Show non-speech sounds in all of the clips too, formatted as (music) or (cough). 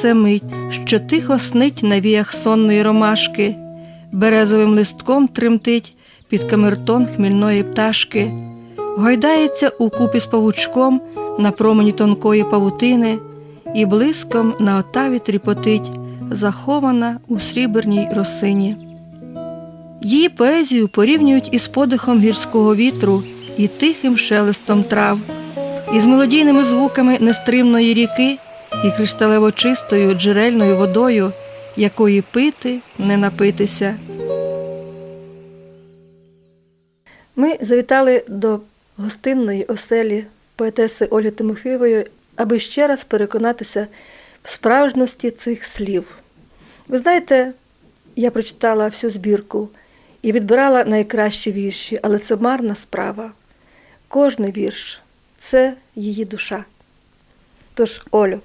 Це мить, що тихо снить на віях сонної ромашки, березовим листком тремтить під камертон хмільної пташки, гойдається у купі з павучком на промені тонкої павутини, і блиском на отаві тріпотить, захована у сріберній росині. Її поезію порівнюють із подихом гірського вітру і тихим шелестом трав, із мелодійними звуками нестримної ріки і кришталево чистою джерельною водою, якої пити не напитися. Ми завітали до гостинної оселі поетеси Ольги Тимофієвої, аби ще раз переконатися в справжності цих слів. Ви знаєте, я прочитала всю збірку і відбирала найкращі вірші, але це марна справа. Кожний вірш це її душа. Тож, Олю,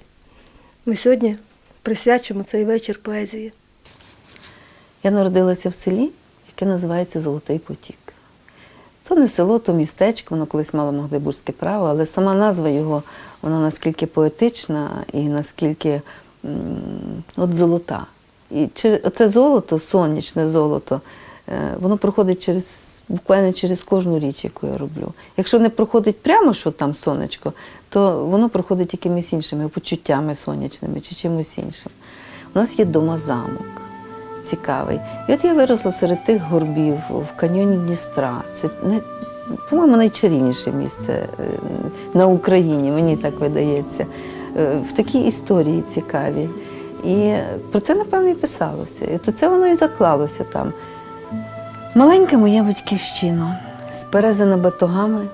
ми сьогодні присвячимо цей вечір поезії. Я народилася в селі, яке називається Золотий Потік. То не село, то містечко, воно колись мало Магдебурзьке право, але сама назва його, вона наскільки поетична і наскільки от золота. І оце золото, сонячне золото, воно проходить через, буквально через кожну річ, яку я роблю. Якщо не проходить прямо, що там сонечко, то воно проходить якимись іншими почуттями сонячними чи чимось іншим. У нас є дома замок цікавий. І от я виросла серед тих горбів в каньйоні Дністра. Це по-моєму, найчарівніше місце е, на Україні, мені так видається. Е, В такій історії цікавій. І про це, напевно, і писалося. І то це воно і заклалося там. Маленька моя батьківщина, сперезана батогами,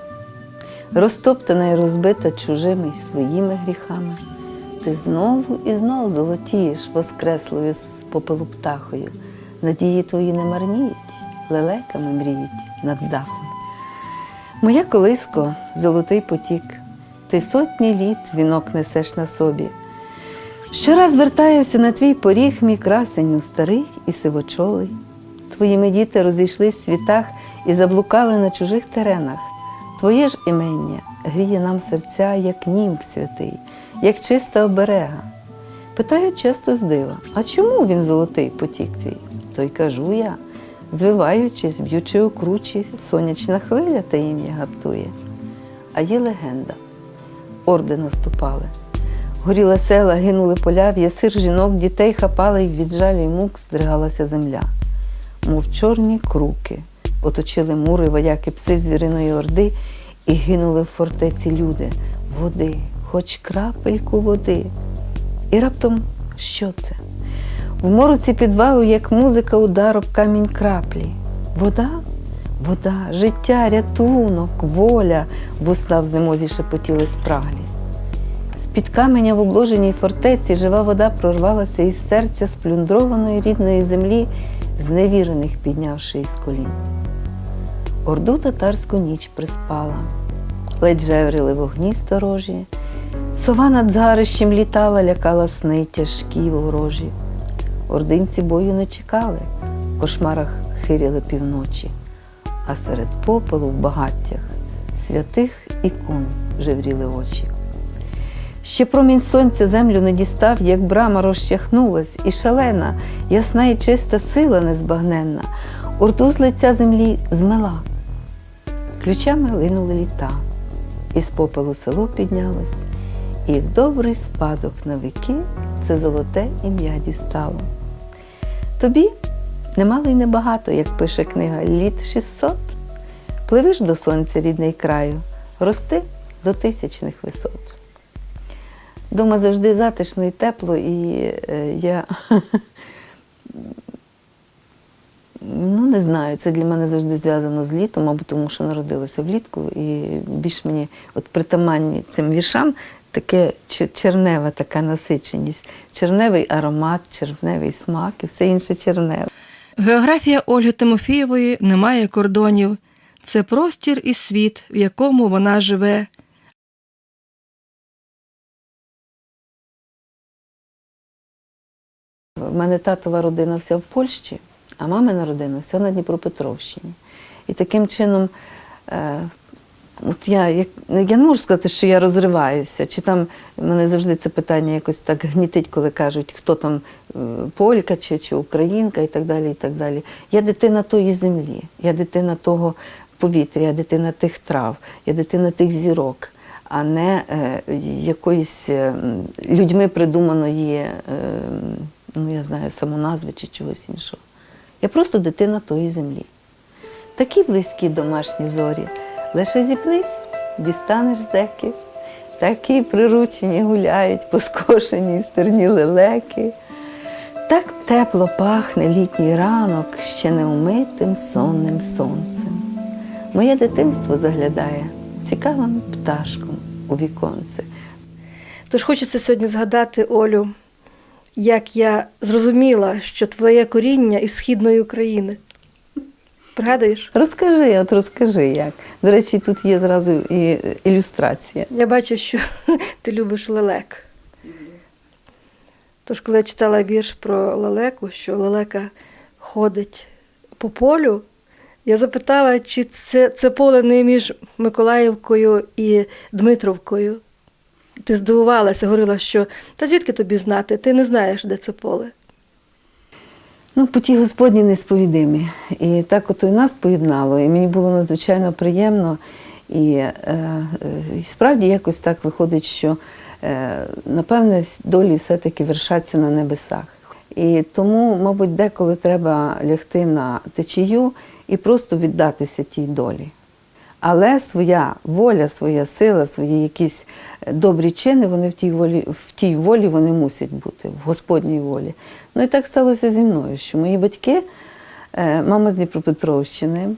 розтоптана і розбита чужими й своїми гріхами. Ти знову і знов золотієш воскреслою з попелу птахою. Надії твої не марніють, лелеками мріють над дахом. Моя колиско, золотий потік, ти сотні літ вінок несеш на собі. Щораз вертаюся на твій поріг, мій красеню, старий і сивочолий. Твоїми діти розійшлись в світах і заблукали на чужих теренах. Твоє ж імення гріє нам серця, як німб святий, як чиста оберега. Питаю часто з дива, а чому він золотий потік твій? То й кажу я, звиваючись, б'ючи у кручі, сонячна хвиля та ім'я гаптує. А є легенда. Орди наступали. Горіла села, гинули поля, в ясир жінок, дітей хапали, і від жалю й мук здригалася земля. Мов чорні круки, оточили мури вояки пси звіриної орди, і гинули в фортеці люди. Води, хоч крапельку води. І раптом що це? В мороці підвалу, як музика, удар об камінь краплі. Вода, вода, життя, рятунок, воля, вусна в знемозі шепотіли спраглі. З-під каменя в обложеній фортеці жива вода прорвалася із серця сплюндрованої рідної землі, зневірених піднявши із колін. Орду татарську ніч приспала, ледь жеврили вогні сторожі, сова над згарищем літала, лякала сни тяжкі ворожі. Ординці бою не чекали, в кошмарах хиряли півночі, а серед попелу в багаттях святих ікон жевріли очі. Ще промінь сонця землю не дістав, як брама розчахнулась, і шалена, ясна і чиста сила незбагненна, орду з лиця землі змела. Ключами линули літа, із попелу село піднялось, і в добрий спадок на віки це золоте ім'я дістало. Тобі немало й небагато, як пише книга, літ 600. Пливиш до сонця рідний краю, рости до тисячних висот. Дома завжди затишно і тепло, і е, я (laughs) ну не знаю, це для мене завжди зв'язано з літом, мабуть, тому що народилася влітку, і більш мені от притаманні цим віршам таке чер- чернева така насиченість, черневий аромат, червневий смак і все інше черневе. Географія Ольги Тимофієвої не має кордонів. Це простір і світ, в якому вона живе. У мене татова родина вся в Польщі, а мамина родина вся на Дніпропетровщині. І таким чином е, От я, як, я не можу сказати, що я розриваюся, чи там мене завжди це питання якось так гнітить, коли кажуть, хто там е, полька чи, чи українка і так далі. і так далі. Я дитина тої землі, я дитина того повітря, я дитина тих трав, я дитина тих зірок, а не е, якоїсь е, людьми придуманої, е, ну я знаю, самоназви чи чогось іншого. Я просто дитина тої землі. Такі близькі домашні зорі. Лише зіпнись, дістанеш з деки. Такі приручені гуляють, поскошені стерні лелеки. Так тепло пахне літній ранок ще неумитим сонним сонцем. Моє дитинство заглядає цікавим пташком у віконце. Тож хочеться сьогодні згадати, Олю, як я зрозуміла, що твоє коріння із східної України. Пригадуєш? Розкажи, от розкажи як. До речі, тут є зразу і ілюстрація. Я бачу, що (laughs) ти любиш лелек. Тож, коли я читала вірш про лелеку, що лелека ходить по полю, я запитала, чи це, це поле не між Миколаївкою і Дмитровкою. Ти здивувалася, говорила, що та звідки тобі знати? Ти не знаєш, де це поле. Ну, путі Господні несповідимі. І так ото і нас поєднало, і мені було надзвичайно приємно. І, е, е, і справді якось так виходить, що е, напевне долі все-таки вершаться на небесах. І тому, мабуть, деколи треба лягти на течію і просто віддатися тій долі. Але своя воля, своя сила, свої якісь добрі чини, вони в тій волі, в тій волі вони мусять бути, в Господній волі. Ну і так сталося зі мною, що мої батьки, е, мама з Дніпропетровщини,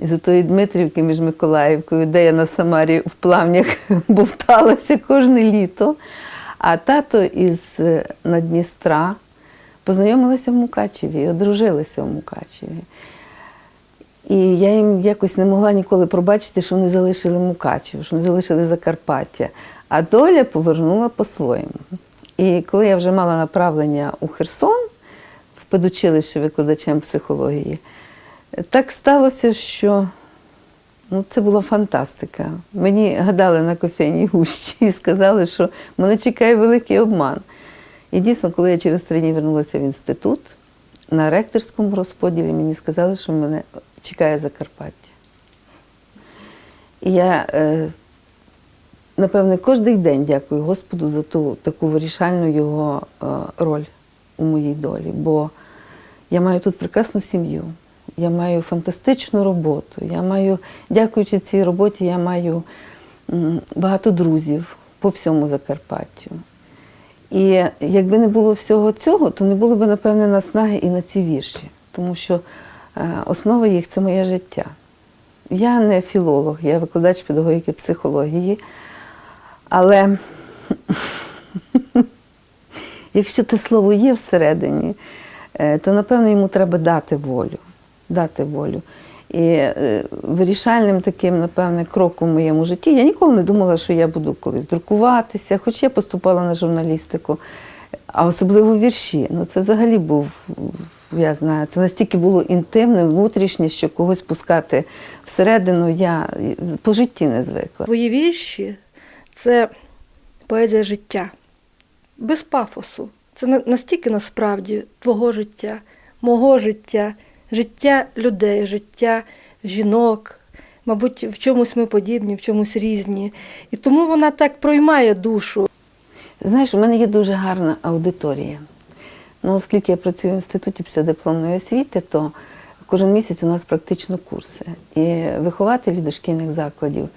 з тої Дмитрівки між Миколаївкою, де я на Самарі в плавнях (laughs) бовталася кожне літо, а тато із е, Надністра познайомилися в Мукачеві, одружилися в Мукачеві. І я їм якось не могла ніколи пробачити, що вони залишили Мукачево, що вони залишили Закарпаття. А доля повернула по-своєму. І коли я вже мала направлення у Херсон в педучилище викладачем психології, так сталося, що ну, це була фантастика. Мені гадали на кофейній гущі і сказали, що мене чекає великий обман. І дійсно, коли я через три дні вернулася в інститут, на ректорському розподілі мені сказали, що мене чекає Закарпаття. І я, е, напевне, кожен день дякую Господу за ту таку вирішальну його е, роль у моїй долі. Бо я маю тут прекрасну сім'ю, я маю фантастичну роботу. Я маю, дякуючи цій роботі, я маю багато друзів по всьому Закарпаттю. І якби не було всього цього, то не було б, напевне, наснаги і на ці вірші, тому що основа їх це моє життя. Я не філолог, я викладач педагогіки психології, але (laughs) якщо те слово є всередині, е, то напевно йому треба дати волю. Дати волю. І е, вирішальним таким, напевне, кроком в моєму житті я ніколи не думала, що я буду колись друкуватися, хоч я поступала на журналістику, а особливо вірші. Ну це взагалі був, я знаю, це настільки було інтимне, внутрішнє, що когось пускати всередину я по житті не звикла. Твої вірші це поезія життя, без пафосу. Це настільки насправді твого життя, мого життя, життя людей, життя жінок. Мабуть, в чомусь ми подібні, в чомусь різні. І тому вона так проймає душу. Знаєш, у мене є дуже гарна аудиторія. Ну, оскільки я працюю в інституті післядипломної освіти, то кожен місяць у нас практично курси. І вихователі дошкільних закладів,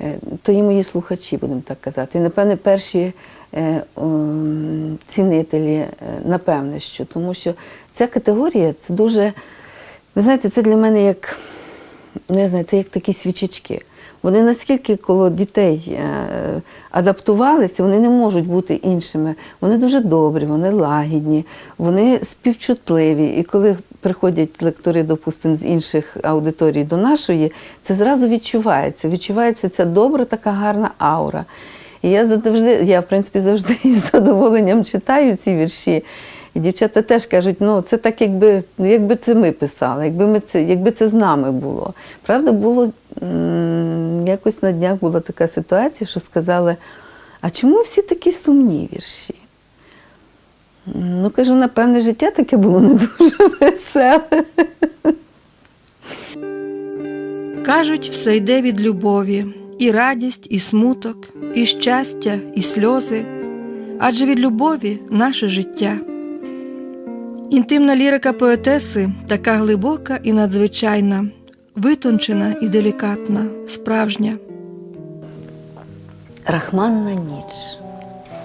е, то і мої слухачі, будемо так казати. І, напевне, перші е, цінителі, е, напевне, що, тому що ця категорія це дуже, ви знаєте, це для мене як, ну я знаю, це як такі свічечки. Вони наскільки коло дітей е, адаптувалися, вони не можуть бути іншими. Вони дуже добрі, вони лагідні, вони співчутливі. І коли приходять лектори, допустимо, з інших аудиторій до нашої, це зразу відчувається. Відчувається ця добра, така гарна аура. І я завжди, я в принципі завжди (laughs) із задоволенням читаю ці вірші. І дівчата теж кажуть, ну це так, якби, ну, якби це ми писали, якби, ми це, якби це з нами було. Правда, було якось на днях була така ситуація, що сказали, а чому всі такі сумні вірші? Ну, кажу, напевне, життя таке було не дуже веселе. Кажуть, все йде від любові, і радість, і смуток, і щастя, і сльози, адже від любові наше життя. Інтимна лірика поетеси така глибока і надзвичайна, витончена і делікатна, справжня. Рахманна ніч.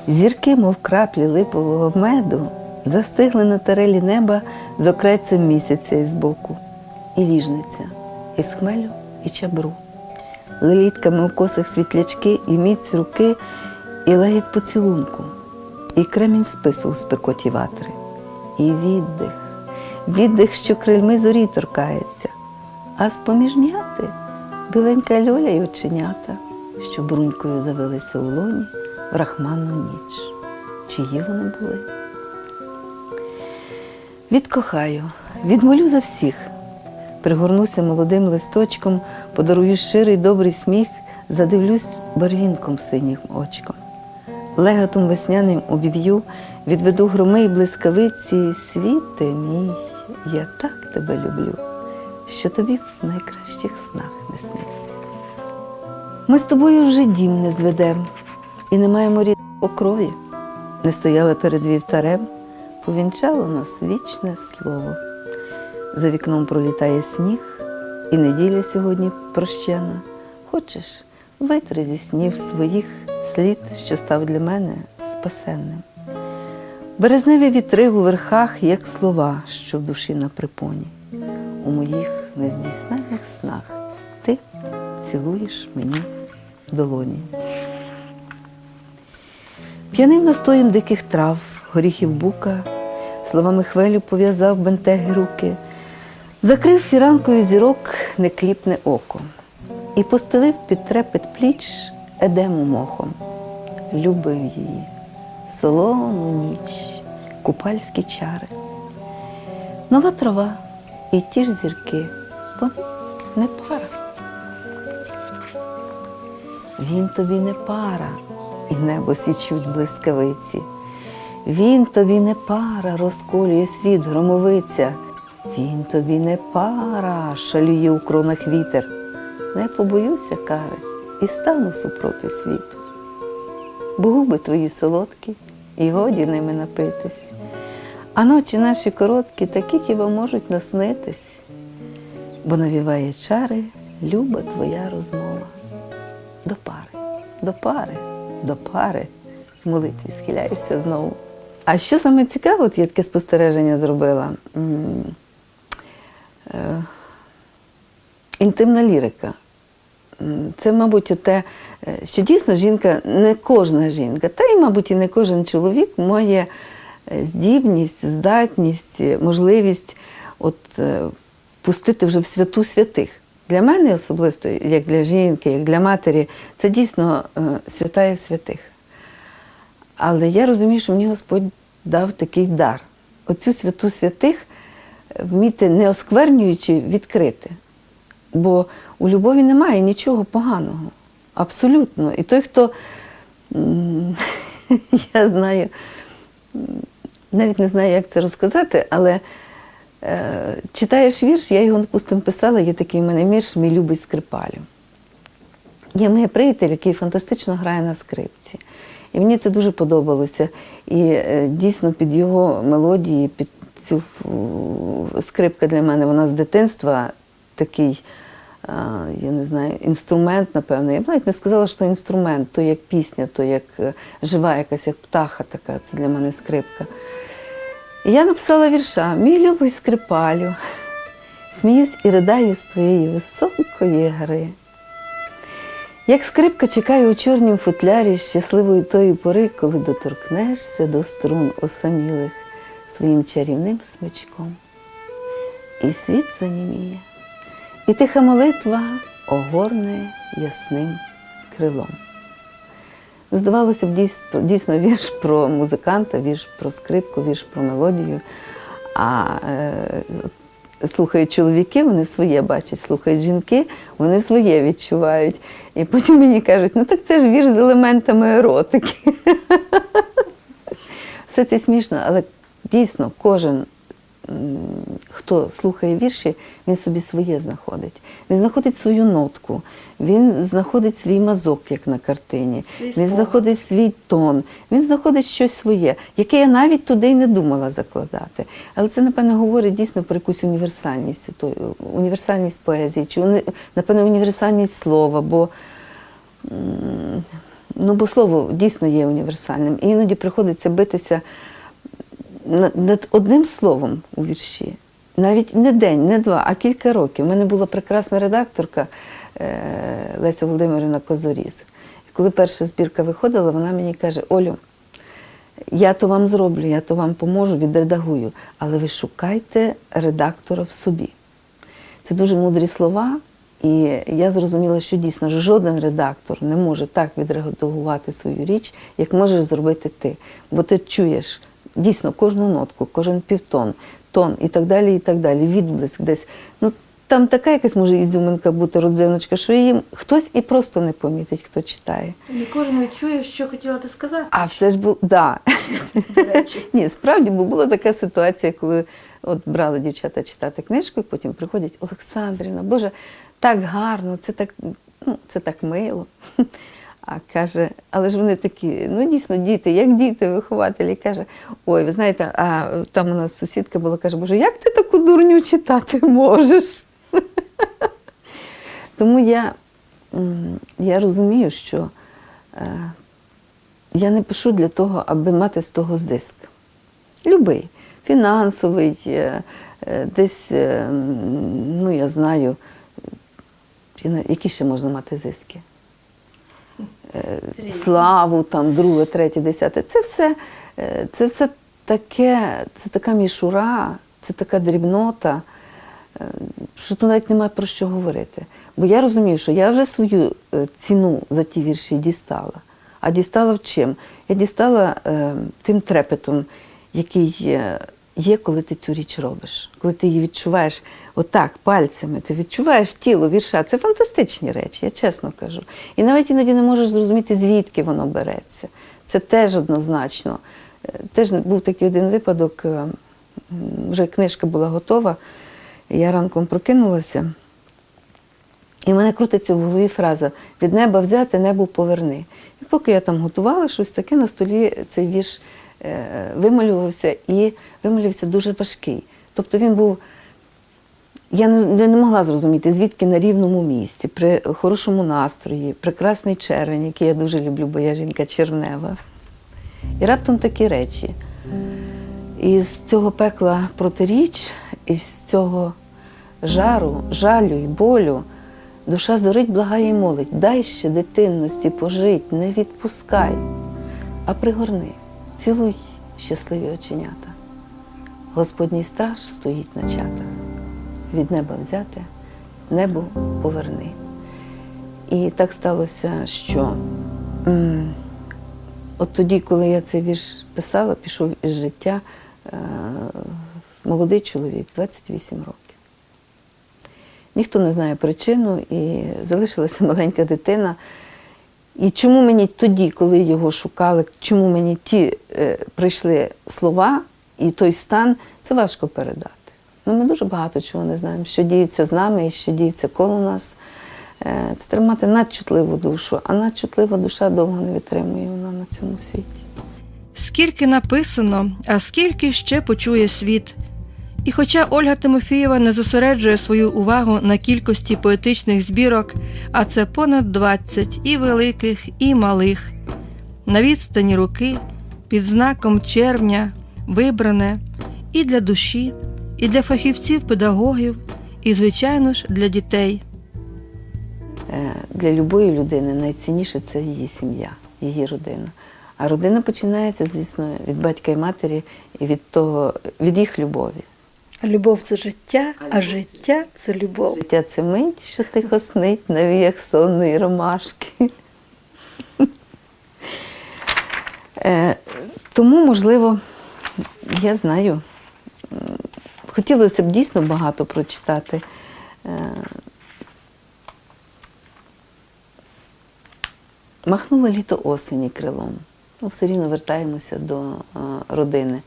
Зірки, мов краплі липового меду, застигли на тарелі неба з окрецем місяця із боку, і ліжниця, із хмелю і чабру. Лелітками у косах світлячки, і міць руки, і легіт поцілунку, і кремінь спису у спекоті ватри, і віддих, віддих, що крильми зорі торкається, а з-поміж м'яти біленька льоля й оченята, що брунькою завелися у лоні в рахманну ніч. Чиї вони були? Відкохаю, відмолю за всіх. Пригорнуся молодим листочком, подарую щирий добрий сміх, задивлюсь барвінком синім очком. Леготом весняним обів'ю, відведу громи й блискавиці, світе мій, я так тебе люблю, що тобі в найкращих снах не сниться. Ми з тобою вже дім не зведем, і не маємо рідного крові. Не стояли перед вівтарем, повінчало нас вічне слово. За вікном пролітає сніг, і неділя сьогодні прощена. Хочеш, витри зі снів своїх слід, що став для мене спасенним. Березневі вітри у верхах, як слова, що в душі на припоні. У моїх нездійсненних снах ти цілуєш мені долоні. П'яним настоєм диких трав, горіхів бука, словами хвелю пов'язав бентеги руки, закрив фіранкою зірок некліпне око і постелив під трепет пліч едему мохом. Любив її, солону ніч, купальські чари. Нова трава і ті ж зірки, вони не пара. Він тобі не пара, і небо січуть блискавиці. Він тобі не пара, розколює світ громовиця. Він тобі не пара, шалює у кронах вітер. Не побоюся кари і стану супроти світу. Бо губи твої солодкі, і годі ними напитись. А ночі наші короткі, такі хіба можуть наснитись, бо навіває чари люба твоя розмова. До пари, до пари, до пари. В молитві схиляюся знову. А що саме цікаве, от я таке спостереження зробила. Е, Інтимна лірика. Це, мабуть, те, е, що дійсно жінка, не кожна жінка, та й, мабуть, і не кожен чоловік має здібність, здатність, е, можливість от, е, впустити вже в святу святих. Для мене особисто, як для жінки, як для матері, це дійсно е, святая святих. Але я розумію, що мені Господь дав такий дар. Оцю святу святих е, вміти не осквернюючи відкрити. Бо у любові немає нічого поганого. Абсолютно. І той, хто (laughs) я знаю, навіть не знаю, як це розказати, але е, читаєш вірш, я його, допустимо, писала, є такий в мене вірш Мій любий скрипалю. Є моє приятель, який фантастично грає на скрипці. І мені це дуже подобалося. І е, дійсно під його мелодії, під цю скрипка для мене, вона з дитинства такий, я не знаю, інструмент, напевно. Я б навіть не сказала, що інструмент, то як пісня, то як е, жива якась, як птаха така, це для мене скрипка. І я написала вірша Мій любий скрипалю, сміюсь і ридаю з твоєї високої гри. Як скрипка чекаю у чорнім футлярі щасливої тої пори, коли доторкнешся до струн осамілих своїм чарівним смичком. І світ заніміє, і тиха молитва огорне ясним крилом. Здавалося б, дійс- дійсно вірш про музиканта, вірш про скрипку, вірш про мелодію. А е, слухають чоловіки, вони своє бачать, слухають жінки, вони своє відчувають. І потім мені кажуть, ну так це ж вірш з елементами еротики. (laughs) Все це смішно, але дійсно кожен, хто слухає вірші, він собі своє знаходить. Він знаходить свою нотку, він знаходить свій мазок, як на картині, він знаходить свій тон, він знаходить щось своє, яке я навіть туди й не думала закладати. Але це, напевно, говорить дійсно про якусь універсальність, універсальність поезії, чи напевно, універсальність слова, бо Ну, бо слово дійсно є універсальним. І іноді приходиться битися над- одним словом у вірші. Навіть не день, не два, а кілька років. У мене була прекрасна редакторка е, Леся Володимирівна Козоріс. Коли перша збірка виходила, вона мені каже: Олю, я то вам зроблю, я то вам поможу, відредагую, але ви шукайте редактора в собі. Це дуже мудрі слова, і я зрозуміла, що дійсно жоден редактор не може так відредагувати свою річ, як можеш зробити ти. Бо ти чуєш дійсно кожну нотку, кожен півтон, тон і так далі, і так далі, відблиск десь. Ну, там така якась може ізюминка бути родзиночка, що її хтось і просто не помітить, хто читає. І кожен відчує, що хотіла ти сказати. А все ж було, да. (laughs) Ні, справді, бо була така ситуація, коли от брали дівчата читати книжку, і потім приходять Олександрівна, Боже, так гарно, це так, ну, це так мило. А каже, але ж вони такі, ну дійсно, діти, як діти, вихователі. Каже, ой, ви знаєте, а там у нас сусідка була, каже, Боже, як ти таку дурню читати можеш? (laughs) Тому я, я розумію, що е, я не пишу для того, аби мати з того зиск. Любий, фінансовий, е, е, десь, е, ну я знаю, які ще можна мати зиски. Славу, там, друге, третє, десяте. Це все, е, це все таке, це така мішура, це така дрібнота, е, що тут навіть немає про що говорити. Бо я розумію, що я вже свою е, ціну за ті вірші дістала. А дістала в чим? Я дістала тим трепетом, який є, коли ти цю річ робиш, коли ти її відчуваєш отак, пальцями, ти відчуваєш тіло вірша. Це фантастичні речі, я чесно кажу. І навіть іноді не можеш зрозуміти, звідки воно береться. Це теж однозначно. Е, Теж був такий один випадок, е, вже книжка була готова, я ранком прокинулася. І в мене крутиться в голові фраза від неба взяти, небо поверни. І поки я там готувала щось таке, на столі цей вірш вималювався і вималювався дуже важкий. Тобто він був. Я не, не могла зрозуміти, звідки на рівному місці, при хорошому настрої, прекрасний червень, який я дуже люблю, бо я жінка червнева. І раптом такі речі. Із цього пекла протиріч, із цього жару, жалю і болю, душа зорить, благає й молить, дай ще дитинності пожить, не відпускай, а пригорни, цілуй щасливі оченята. Господній страж стоїть на чатах, від неба взяте, небо поверни. І так сталося, що от тоді, коли я цей вірш писала, пішов із життя е, молодий чоловік, 28 років. Ніхто не знає причину, і залишилася маленька дитина. І чому мені тоді, коли його шукали, чому мені ті е, прийшли слова і той стан, це важко передати. Ну, ми дуже багато чого не знаємо, що діється з нами і що діється коло нас. Е, це треба мати надчутливу душу, а надчутлива душа довго не витримує вона на цьому світі. Скільки написано, а скільки ще почує світ. І хоча Ольга Тимофієва не зосереджує свою увагу на кількості поетичних збірок, а це понад 20 і великих, і малих, на відстані руки, під знаком червня, вибране і для душі, і для фахівців-педагогів, і, звичайно ж, для дітей. Е, Для любої людини найцінніше це її сім'я, її родина. А родина починається, звісно, від батька і матері і від того, від їх любові. Любов це життя, а життя це любов. Життя це мить, що тихо снить на віях сонної ромашки. Е, тому, можливо, я знаю, хотілося б дійсно багато прочитати. Е, Махнуло літо осені крилом. Ну, все рівно вертаємося до е, родини,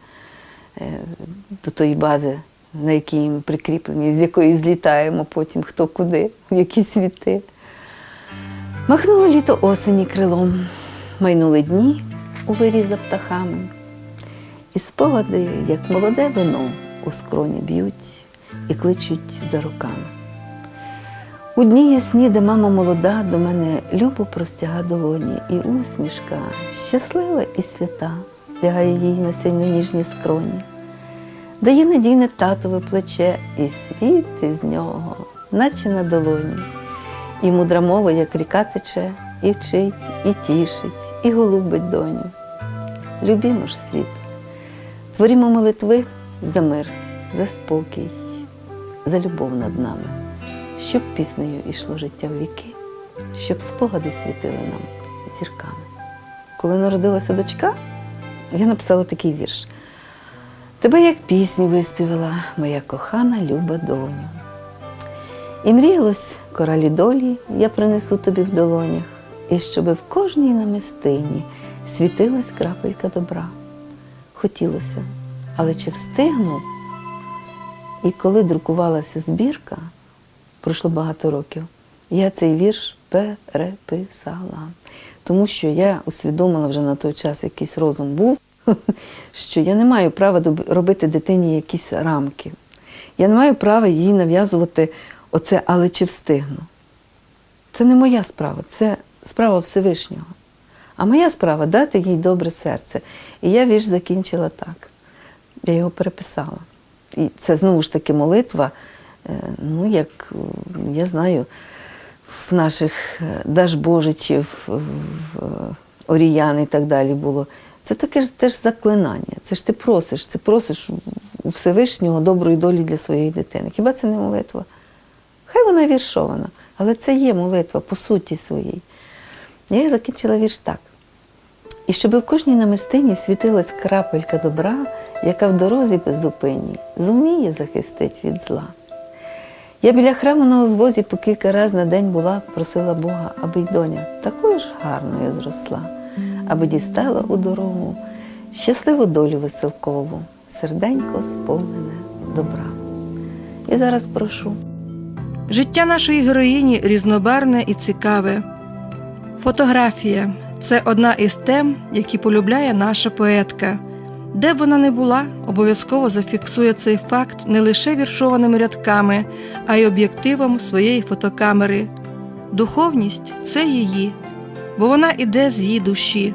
до тої бази, на якій ми прикріплені, з якої злітаємо потім хто куди, в які світи. Махнуло літо осені крилом, майнули дні у вирі за птахами, і спогади, як молоде вино, у скроні б'ють і кличуть за руками. У дні ясні, де мама молода, до мене любо простяга долоні, і усмішка, щаслива і свята, лягає їй на сильно ніжні скроні, дає надійне татове плече, і світ із нього, наче на долоні. І мудра мова, як ріка тече, і вчить, і тішить, і голубить доню. Любімо ж світ, творімо молитви за мир, за спокій, за любов над нами, щоб піснею ішло життя в віки, щоб спогади світили нам зірками. Коли народилася дочка, я написала такий вірш. Тебе як пісню виспівала, моя кохана люба доню. І мріялось коралі долі, я принесу тобі в долонях, і щоби в кожній намистині світилась крапелька добра. Хотілося, але чи встигну? І коли друкувалася збірка, пройшло багато років, я цей вірш переписала. Тому що я усвідомила вже на той час якийсь розум був, (laughs) що я не маю права робити дитині якісь рамки. Я не маю права їй нав'язувати оце, але чи встигну. Це не моя справа, це справа Всевишнього. А моя справа дати їй добре серце. І я вірш закінчила так. Я його переписала. І це знову ж таки молитва, е, ну, як я знаю, в наших е, Дажбожичів, в в, е, Оріян і так далі було. Це таке ж теж заклинання. Це ж ти просиш, це просиш у Всевишнього доброї долі для своєї дитини. Хіба це не молитва? Хай вона віршована, але це є молитва по суті своїй. Я закінчила вірш так. І щоб в кожній намистині світилась крапелька добра, яка в дорозі беззупинній зуміє захистить від зла. Я біля храму на узвозі по кілька раз на день була, просила Бога, аби й доня такою ж гарною зросла, аби дістала у дорогу щасливу долю веселкову, серденько сповнене добра. І зараз прошу. Життя нашої героїні різнобарне і цікаве. Фотографія це одна із тем, які полюбляє наша поетка. Де б вона не була, обов'язково зафіксує цей факт не лише віршованими рядками, а й об'єктивом своєї фотокамери. Духовність це її, бо вона іде з її душі.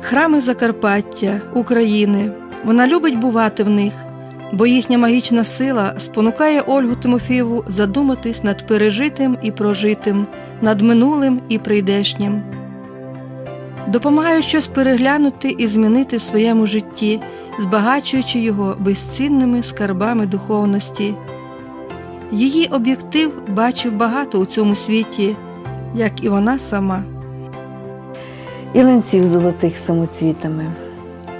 Храми Закарпаття, України. Вона любить бувати в них, бо їхня магічна сила спонукає Ольгу Тимофієву задуматись над пережитим і прожитим, над минулим і прийдешнім. Допомагає щось переглянути і змінити в своєму житті, збагачуючи його безцінними скарбами духовності. Її об'єктив бачив багато у цьому світі, як і вона сама. і ленців золотих самоцвітами.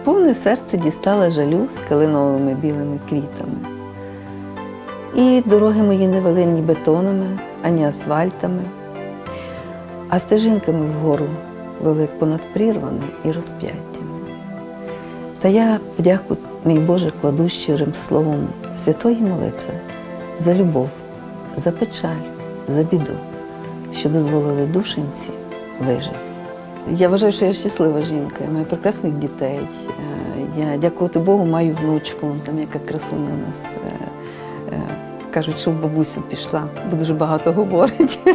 Повне серце дістала жалю з калиновими білими квітами. І дороги мої не вели ні бетонами, ані асфальтами, а стежинками вгору вели понад прірвами і розп'яттями. Та я подяку, мій Боже, кладу щирим словом святої молитви за любов, за печаль, за біду, що дозволили душенці вижити. Я вважаю, що я щаслива жінка, я маю прекрасних дітей. Е, Я, дякувати Богу, маю внучку, там яка красуня у нас. е, е, Кажуть, що в бабусю пішла, бо дуже багато говорить. (laughs)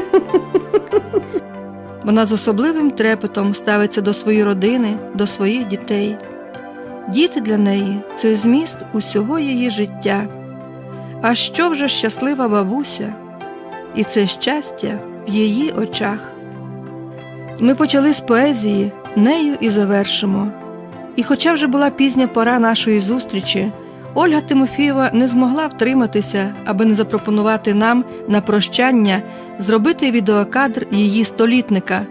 Вона з особливим трепетом ставиться до своєї родини, до своїх дітей. Діти для неї це зміст усього її життя. А що вже щаслива бабуся, і це щастя в її очах. Ми почали з поезії, нею і завершимо. І хоча вже була пізня пора нашої зустрічі, Ольга Тимофієва не змогла втриматися, аби не запропонувати нам на прощання зробити відеокадр її столітника.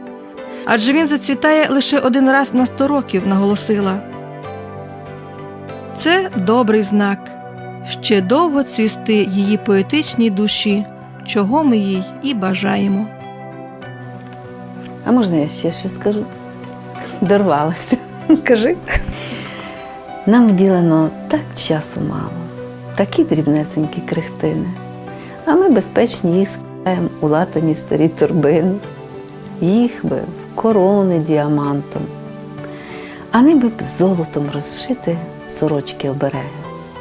адже він зацвітає лише один раз на сто років, наголосила. Це добрий знак. Ще довго цвісти її поетичній душі, чого ми їй і бажаємо. А можна я ще щось скажу? Дорвалася. (laughs) Кажи. Нам вділено так часу мало, такі дрібнесенькі крихтини, а ми безпечні їх складаємо у латані старі торбини, їх би в корони діамантом, а ниби б золотом розшити сорочки обереги,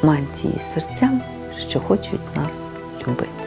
мантії серцям, що хочуть нас любити.